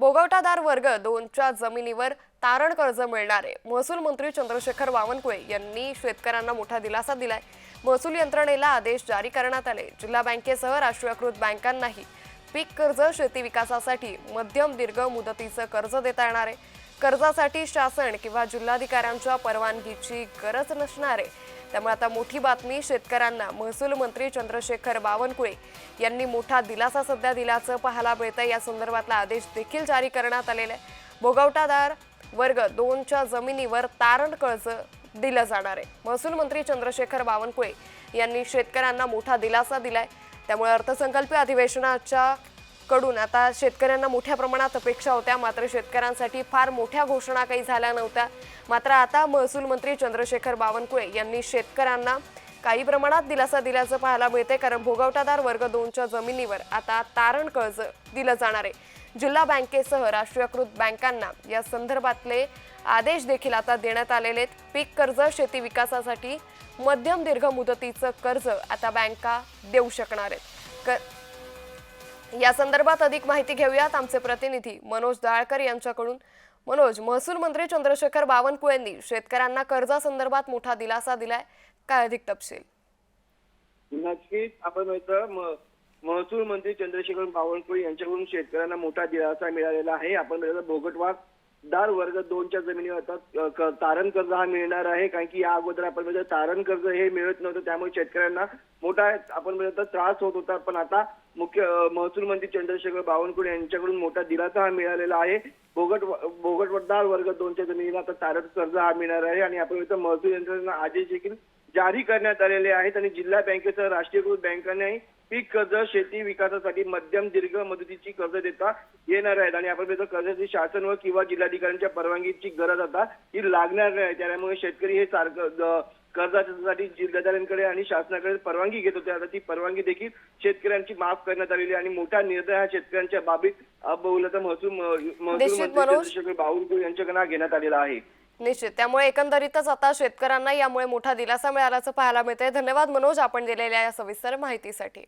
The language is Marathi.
भोगवटादार वर्ग दोनच्या जमिनीवर तारण कर्ज मिळणार. आहे महसूल मंत्री चंद्रशेखर बावनकुळे यांनी शेतकऱ्यांना मोठा दिलासा दिलाय. महसूल यंत्रणेला आदेश जारी करण्यात आले. जिल्हा बँकेसह राष्ट्रीयकृत बँकांनाही पीक कर्ज शेती विकासासाठी मध्यम दीर्घ मुदतीचं कर्ज देता येणार आहे. कर्जासाठी शासन किंवा जिल्हाधिकाऱ्यांच्या परवानगीची गरज नसणार. आहे त्यामुळे आता मोठी बातमी शेतकऱ्यांना. महसूल मंत्री चंद्रशेखर बावनकुळे यांनी मोठा दिलासा सध्या दिल्याचं पाहायला मिळतं या संदर्भातला आदेश देखील जारी करण्यात आलेला आहे. भोगवटादार वर्ग दोनच्या जमिनीवर तारण कर्ज दिलं जाणार आहे. महसूल मंत्री चंद्रशेखर बावनकुळे यांनी शेतकऱ्यांना मोठा दिलासा दिलाय. त्यामुळे अर्थसंकल्पीय अधिवेशनाच्या कडून. आता शेतकऱ्यांना मोठ्या प्रमाणात अपेक्षा होत्या मात्र शेतकऱ्यांसाठी फार मोठ्या घोषणा काही झाल्या नव्हत्या. मात्र आता महसूल मंत्री चंद्रशेखर बावनकुळे यांनी शेतकऱ्यांना काही प्रमाणात दिलासा दिल्याचं पाहायला मिळते कारण भोगवटादार वर्ग दोनच्या जमिनीवर आता तारण कर्ज दिलं जाणार आहे. जिल्हा बँकेसह राष्ट्रीयकृत बँकांना या संदर्भातले आदेश देखील आता देण्यात आलेले आहेत. पीक कर्ज शेती विकासासाठी मध्यम दीर्घ मुदतीचं कर्ज आता बँका देऊ शकणार आहेत. क- या संदर्भात अधिक माहिती घेऊयात आमचे प्रतिनिधी मनोज दाळकर यांच्याकडून. मनोज महसूल मंत्री चंद्रशेखर बावनकुळेंनी शेतकऱ्यांना कर्जासंदर्भात मोठा दिलासा दिलाय. काय अधिक तपशील? नक्कीच आपण महसूल मंत्री चंद्रशेखर बावनकुळे यांच्याकडून शेतकऱ्यांना मोठा दिलासा मिळालेला आहे. आपण भोगटवाद दार वर्ग दोनच्या जमिनीवर आता तारण कर्ज हा मिळणार आहे. कारण की या अगोदर आपण तारण कर्ज हे मिळत नव्हतं. त्यामुळे शेतकऱ्यांना मोठा आपण त्रास होत होता. पण आता मुख्य महसूल मंत्री चंद्रशेखर बावनकुळे यांच्याकडून मोठा दिलासा हा मिळालेला आहे. भोगट भोगटदार वर्ग दोनच्या जमिनीला आता तारण कर्ज हा मिळणार आहे. आणि आपण महसूल यंत्रणेला आदेश देखील जारी करण्यात आलेले आहेत आणि जिल्हा बँकेसह राष्ट्रीयकृत बँकांनाही पीक कर्ज शेती विकासासाठी मध्यम दीर्घ मुदतीची कर्ज देता येणार आहेत. आणि आपण कर्जाची शासन व किंवा जिल्हाधिकाऱ्यांच्या परवानगीची गरज आता ही लागणार नाही त्यामुळे शेतकरी हे सारखं कर्जासाठी जिल्हाधिकाऱ्यांकडे आणि शासनाकडे परवानगी घेत होते. आता ती परवानगी देखील शेतकऱ्यांची माफ करण्यात आलेली आणि मोठा निर्णय हा शेतकऱ्यांच्या बाबीत अ, बहुलता महसूल महसूल मंत्री. चंद्रशेखर बावनकुळे यांच्याकडे घेण्यात आलेला आहे. निश्चित. त्यामुळे एकंदरीतच आता शेतकऱ्यांना यामुळे मोठा दिलासा मिळाल्याचं पाहायला मिळतंय. धन्यवाद मनोज आपण दिलेल्या या सविस्तर माहितीसाठी.